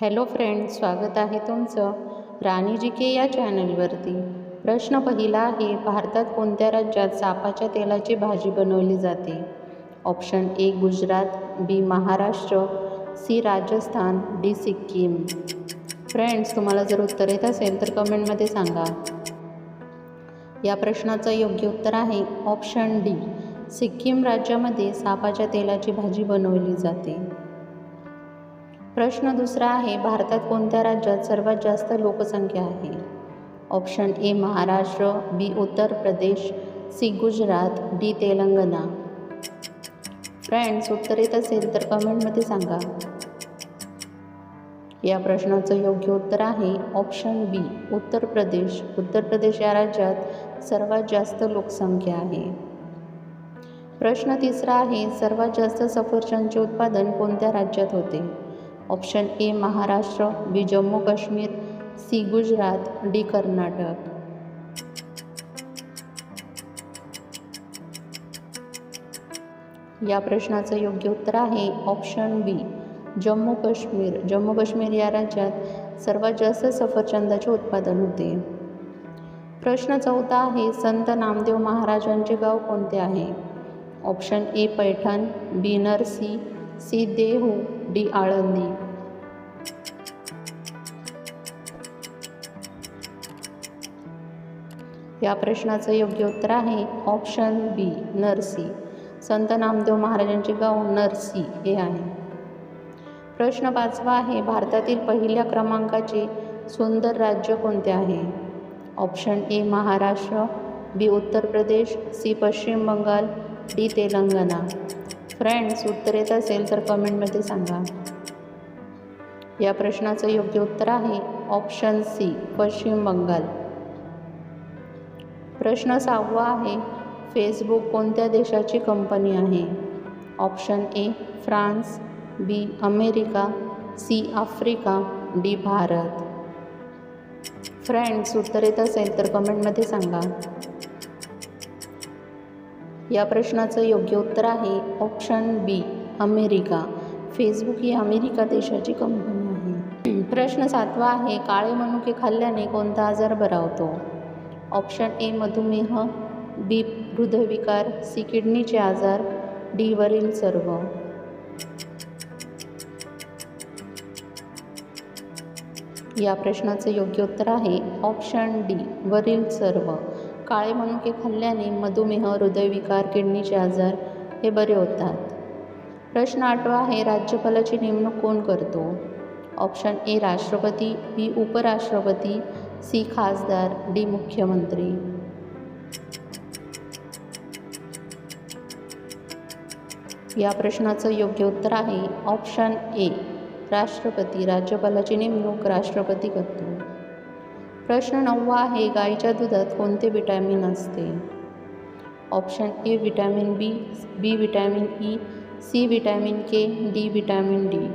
Hello friends स्वागत आहे तुमचं राणी जी के या चॅनलवरती. प्रश्न पहिला आहे भारतात कोणत्या राज्यात सापाच्या तेलाची भाजी बनवली जाते? Option A Gujarat B Maharashtra C Rajasthan D Sikkim. Friends तुम्हाला जर उत्तर येत असेल तर कमेंटमध्ये सांगा. या प्रश्नाचं योग्य उत्तर आहे ऑप्शन डी. सिक्कीम राज्यामध्ये सापाच्या तेलाची भाजी बनवली जाते. प्रश्न दुसरा आहे भारतात कोणत्या राज्यात सर्वात जास्त लोकसंख्या आहे? Option A Maharashtra. B Uttar Pradesh. C Gujarat. D Telangana. Friends उत्तर येत असेल तर कमेंटमध्ये सांगा. या प्रश्नाचं योग्य उत्तर आहे ऑप्शन बी उत्तर प्रदेश. उत्तर प्रदेश या राज्यात सर्वात जास्त लोकसंख्या आहे. प्रश्न तिसरा आहे सर्वात जास्त सफरचंदचे उत्पादन कोणत्या राज्यात होते? Option A Maharashtra B Jammu Kashmir C Gujarat D Karnataka. या प्रश्नाचं योग्य उत्तर आहे ऑप्शन बी जम्मू काश्मीर. जम्मू काश्मीर या राज्यात सर्वात जास्त सफरचंदाचे उत्पादन होते. प्रश्न चौथा आहे संत नामदेव महाराजांचे गाव कोणते आहे? Option A Paithan B Narsi C Dehu D Alandi. या प्रश्नाचं योग्य उत्तर आहे. Option B Narsi. संत नामदेव महाराजांचे गाव नरसी हे आहे. प्रश्न पाचवा आहे भारतातील पहिल्या क्रमांकाचे सुंदर राज्य कोणते आहे? Option A Maharashtra. B Uttar Pradesh. C पश्चिम बंगाल. डी तेलंगणा. फ्रेंड्स उत्तर येत असेल तर कमेंटमध्ये सांगा. या प्रश्नाचं योग्य उत्तर आहे ऑप्शन सी पश्चिम बंगाल. प्रश्न सहावा आहे फेसबुक कोणत्या देशाची कंपनी आहे? Option A France B America C Africa D Bharat. Friends उत्तर येत असेल तर कमेंटमध्ये सांगा. या प्रश्नाचं योग्य उत्तर आहे ऑप्शन बी अमेरिका. फेसबुक ही अमेरिका देशाची कंपनी आहे. प्रश्न सातवा आहे काळे मनुके खाल्ल्याने कोणता आजार बरा होतो ऑप्शन ए मधुमेह बी हृदयविकार सी किडनीचे आजार डी वरील सर्व. या प्रश्नाचं योग्य उत्तर आहे ऑप्शन डी वरील सर्व. काळे मनुके खाल्ल्याने मधुमेह हृदयविकार किडनीचे आजार हे बरे होतात. प्रश्न आठवा आहे राज्यपालाची नेमणूक कोण करतो? ऑप्शन ए राष्ट्रपती बी उपराष्ट्रपती सी खासदार डी मुख्यमंत्री. या प्रश्नाचं योग्य उत्तर आहे ऑप्शन ए राष्ट्रपती राज्यपालाची नेमणूक राष्ट्रपती करतो प्रश्न नववा आहे गाईच्या दुधात कोणते विटॅमिन असते? Option A vitamin B B vitamin E C vitamin K D vitamin D.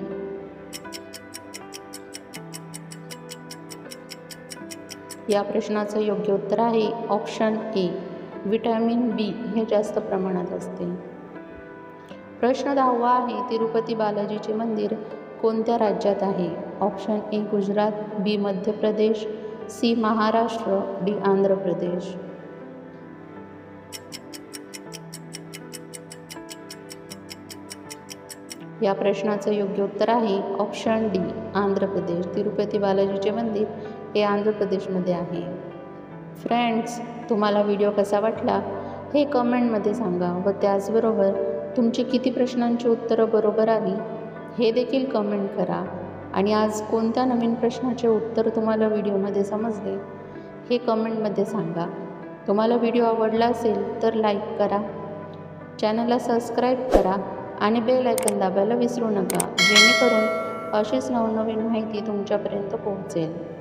या प्रश्नाचं योग्य उत्तर आहे. ऑप्शन ए विटॅमिन बी हे जास्त प्रमाणात असते. प्रश्न दहावा आहे तिरुपती बालाजीचे मंदिर कोणत्या राज्यात आहे? Option A Gujarat B Madhya Pradesh C Maharashtra D Andhra Pradesh. या प्रश्नाचं योग्य उत्तर आहे. Option D Andhra Pradesh. Tirupati बालाजीचे मंदिर हे आंध्र प्रदेशमध्ये आहे. फ्रेंड्स तुम्हाला व्हिडिओ कसा वाटला? हे कमेंटमध्ये सांगा व त्याचबरोबर तुमची किती प्रश्नांची उत्तरं बरोबर आली हे देखील कमेंट करा. आणि आज कोणत्या नवीन प्रश्नाचे उत्तर तुम्हाला व्हिडिओमध्ये समजले हे कमेंटमध्ये सांगा. तुम्हाला व्हिडिओ आवडला असेल तर लाईक करा. चॅनलला सबस्क्राईब करा आणि बेल आयकन दाबायला विसरू नका जेणेकरून अशीच नवनवीन माहिती तुमच्यापर्यंत पोहोचेल.